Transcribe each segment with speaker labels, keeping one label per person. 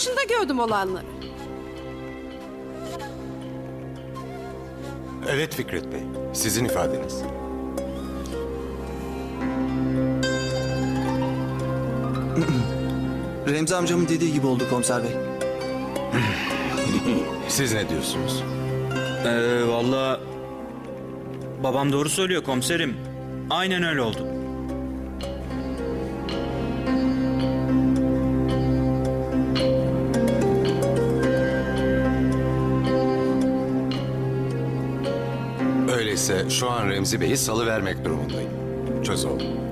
Speaker 1: başında gördüm olanları.
Speaker 2: Evet Fikret Bey, sizin ifadeniz.
Speaker 3: Remzi amcamın dediği gibi oldu komiser bey.
Speaker 2: Siz ne diyorsunuz?
Speaker 4: Ee, valla babam doğru söylüyor komiserim. Aynen öyle oldu.
Speaker 2: Şu an Remzi Bey'i salı vermek durumundayım. Çöz oğlum.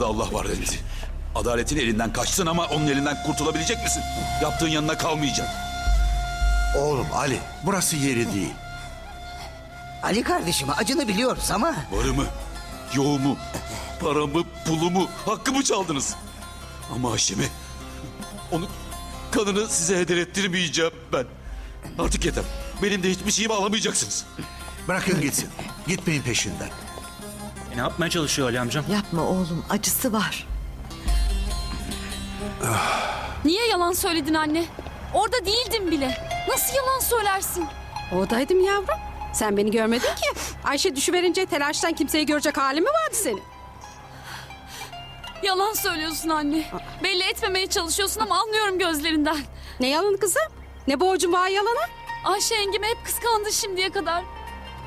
Speaker 5: Yukarıda Allah var Remzi. Adaletin elinden kaçsın ama onun elinden kurtulabilecek misin? Yaptığın yanına kalmayacak.
Speaker 6: Oğlum Ali, burası yeri değil.
Speaker 7: Ali kardeşim acını biliyoruz ama
Speaker 5: Varımı, yoğumu, paramı, pulumu, hakkımı çaldınız. Ama Haşim'i, onu kanını size heder ettirmeyeceğim ben. Artık yeter. Benim de hiçbir şeyimi alamayacaksınız.
Speaker 6: Bırakın gitsin. Gitmeyin peşinden.
Speaker 4: E, ne yapmaya çalışıyor Ali amcam?
Speaker 8: Yapma oğlum acısı var.
Speaker 9: Niye yalan söyledin anne? Orada değildim bile. Nasıl yalan söylersin?
Speaker 1: Oradaydım yavrum. Sen beni görmedin ki. Ayşe düşüverince telaştan kimseyi görecek hali mi vardı senin?
Speaker 9: Yalan söylüyorsun anne. Belli etmemeye çalışıyorsun ama anlıyorum gözlerinden.
Speaker 1: Ne yalan kızım? Ne borcun var yalana?
Speaker 9: Ayşe yengemi hep kıskandı şimdiye kadar.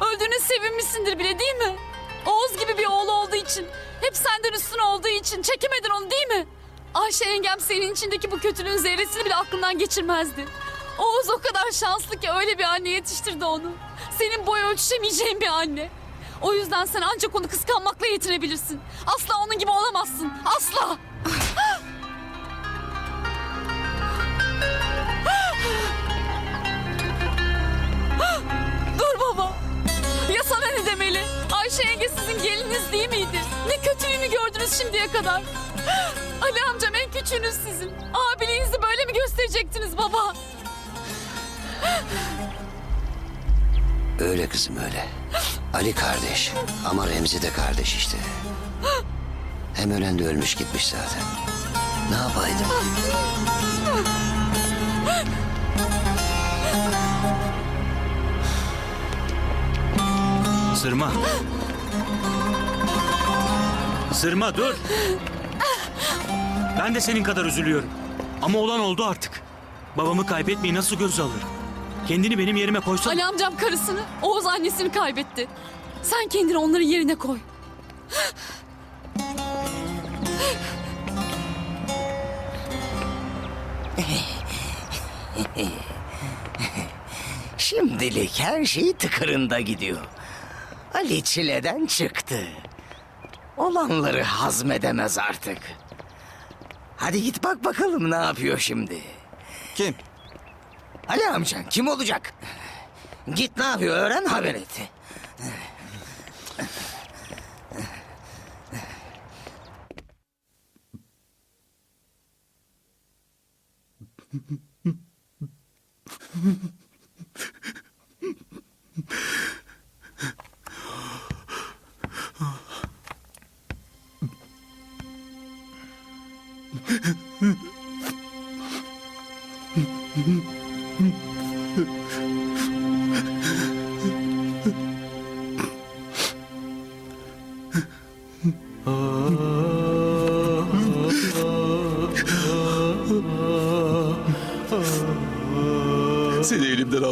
Speaker 9: Öldüğüne sevinmişsindir bile değil mi? Oğuz gibi bir oğlu olduğu için, hep senden üstün olduğu için çekemedin onu değil mi? Ayşe yengem senin içindeki bu kötülüğün zerresini bile aklından geçirmezdi. Oğuz o kadar şanslı ki öyle bir anne yetiştirdi onu. Senin boy ölçüşemeyeceğin bir anne. O yüzden sen ancak onu kıskanmakla yetinebilirsin. Asla onun gibi olamazsın. Asla. Şimdiye kadar? Ali amcam en küçüğünüz sizin. Abiliğinizi böyle mi gösterecektiniz baba?
Speaker 7: öyle kızım öyle. Ali kardeş ama Remzi de kardeş işte. Hem ölen de ölmüş gitmiş zaten. Ne yapaydım?
Speaker 4: Sırma. Sırma dur. Ben de senin kadar üzülüyorum. Ama olan oldu artık. Babamı kaybetmeyi nasıl göze alır? Kendini benim yerime koysan...
Speaker 9: Ali amcam karısını, Oğuz annesini kaybetti. Sen kendini onların yerine koy.
Speaker 7: Şimdilik her şey tıkırında gidiyor. Ali çileden çıktı. Olanları hazmedemez artık. Hadi git bak bakalım ne yapıyor şimdi.
Speaker 3: Kim?
Speaker 7: Ali amcan kim olacak? Git ne yapıyor öğren haber et.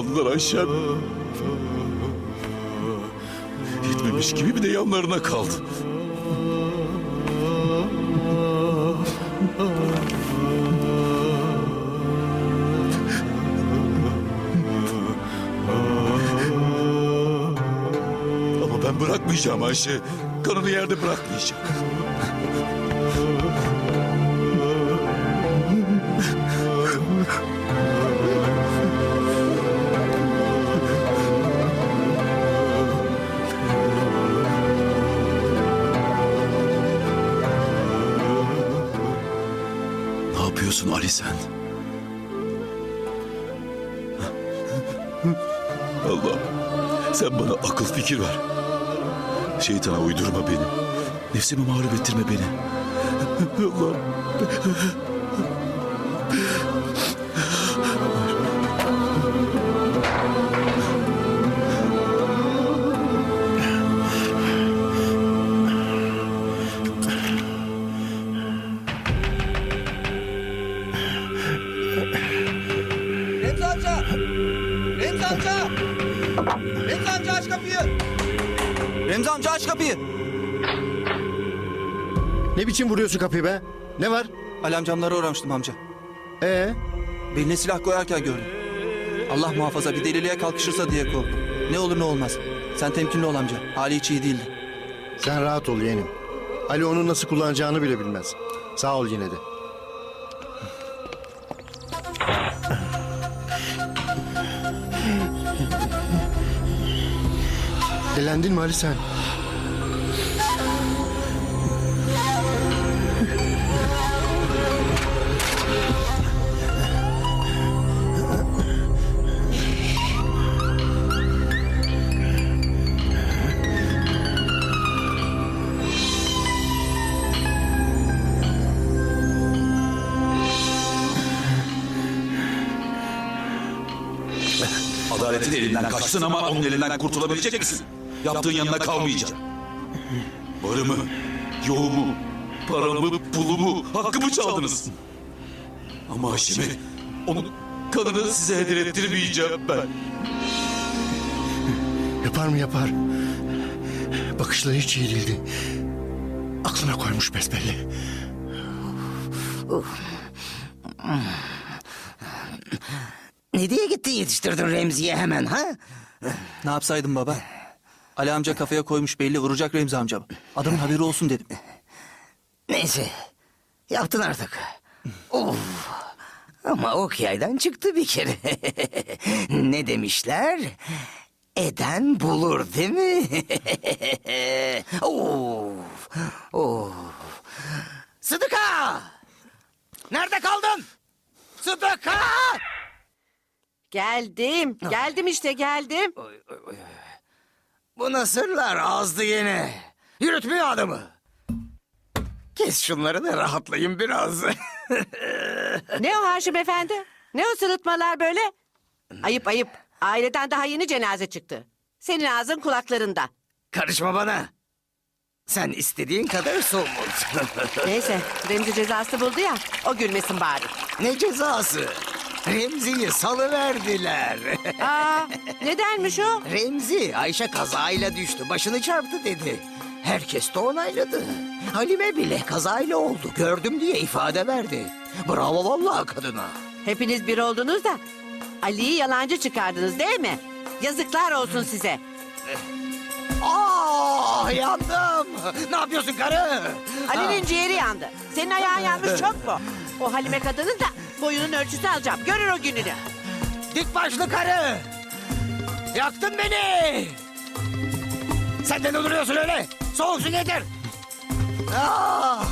Speaker 5: Aldılar Ayşem. Yetmemiş gibi bir de yanlarına kaldı. Ama ben bırakmayacağım Ayşe. Kanını yerde bırakmayacağım. Ali sen? Allah sen bana akıl fikir ver. Şeytana uydurma beni. Nefsimi mağlup ettirme beni. Allah.
Speaker 3: Kapıyı!
Speaker 6: Ne biçim vuruyorsun kapıyı be? Ne var?
Speaker 3: Ali amcamlara uğramıştım amca.
Speaker 6: Ee,
Speaker 3: Beline silah koyarken gördüm. Allah muhafaza bir deliliğe kalkışırsa diye korktum. Ne olur ne olmaz. Sen temkinli ol amca. Hali hiç iyi değildi.
Speaker 6: sen rahat ol yeğenim. Ali onu nasıl kullanacağını bile bilmez. Sağ ol yine de. Delendin mi Ali sen?
Speaker 5: Adaletin elinden kaçtın ama onun elinden kurtulabilecek misin? Yaptığın yanına kalmayacağım. Varımı, yoğumu, paramı, pulumu, hakkımı çaldınız. Ama Haşim'i, onun kanını size hediye ettirmeyeceğim ben.
Speaker 6: Yapar mı yapar? Bakışları hiç iyi değildi. Aklına koymuş besbelli.
Speaker 7: Ne diye gittin yetiştirdin Remzi'ye hemen ha?
Speaker 3: Ne yapsaydım baba? Ali amca kafaya koymuş belli vuracak Remzi amcam. Adamın haberi olsun dedim.
Speaker 7: Neyse. Yaptın artık. of. Ama ok yaydan çıktı bir kere. ne demişler? Eden bulur değil mi? of. Of. Sıdıka! Nerede kaldın? Sıdıka!
Speaker 8: Geldim. Geldim işte geldim.
Speaker 7: Bu nasırlar azdı yine. Yürütmüyor adamı. Kes şunları da rahatlayın biraz.
Speaker 8: Ne o Haşim Efendi? Ne o sırıtmalar böyle? Ayıp ayıp. Aileden daha yeni cenaze çıktı. Senin ağzın kulaklarında.
Speaker 7: Karışma bana. Sen istediğin kadar somut.
Speaker 8: Neyse Remzi cezası buldu ya. O gülmesin bari.
Speaker 7: ne cezası? Remzi'yi salıverdiler.
Speaker 8: Aa, nedenmiş o?
Speaker 7: Remzi Ayşe kazayla düştü. Başını çarptı dedi. Herkes de onayladı. Halime bile kazayla oldu. Gördüm diye ifade verdi. Bravo vallahi kadına.
Speaker 8: Hepiniz bir oldunuz da Ali'yi yalancı çıkardınız değil mi? Yazıklar olsun size.
Speaker 7: Aa yandım. Ne yapıyorsun karı?
Speaker 8: Ali'nin ciğeri yandı. Senin ayağın yanmış çok mu? O Halime kadının da boyunun ölçüsü alacağım. Görür o gününü.
Speaker 7: Dik başlı karı. Yaktın beni. Sen de ne duruyorsun öyle? Soğuk su getir. Ah!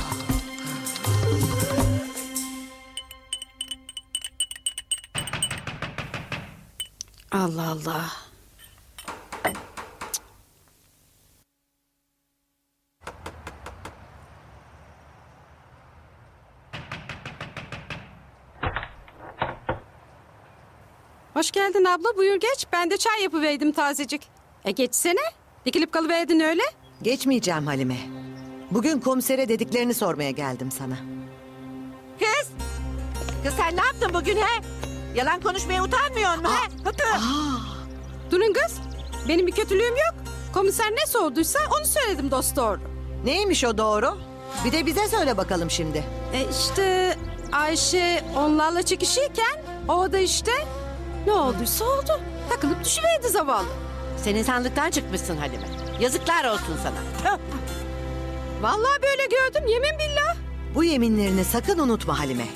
Speaker 1: Allah Allah. Hoş geldin abla buyur geç. Ben de çay yapıverdim tazecik. E geçsene. Dikilip kalıverdin öyle.
Speaker 8: Geçmeyeceğim Halime. Bugün komisere dediklerini sormaya geldim sana. Kız! Kız sen ne yaptın bugün he? Yalan konuşmaya utanmıyor musun he? Hıtı!
Speaker 1: Durun kız. Benim bir kötülüğüm yok. Komiser ne sorduysa onu söyledim dost doğru.
Speaker 8: Neymiş o doğru? Bir de bize söyle bakalım şimdi.
Speaker 1: E işte Ayşe onlarla çekişirken o da işte ne olduysa oldu. Takılıp düşüverdi zavallı.
Speaker 8: Sen sandıktan çıkmışsın Halime. Yazıklar olsun sana. Tüh!
Speaker 1: Vallahi böyle gördüm yemin billah.
Speaker 8: Bu yeminlerini sakın unutma Halime.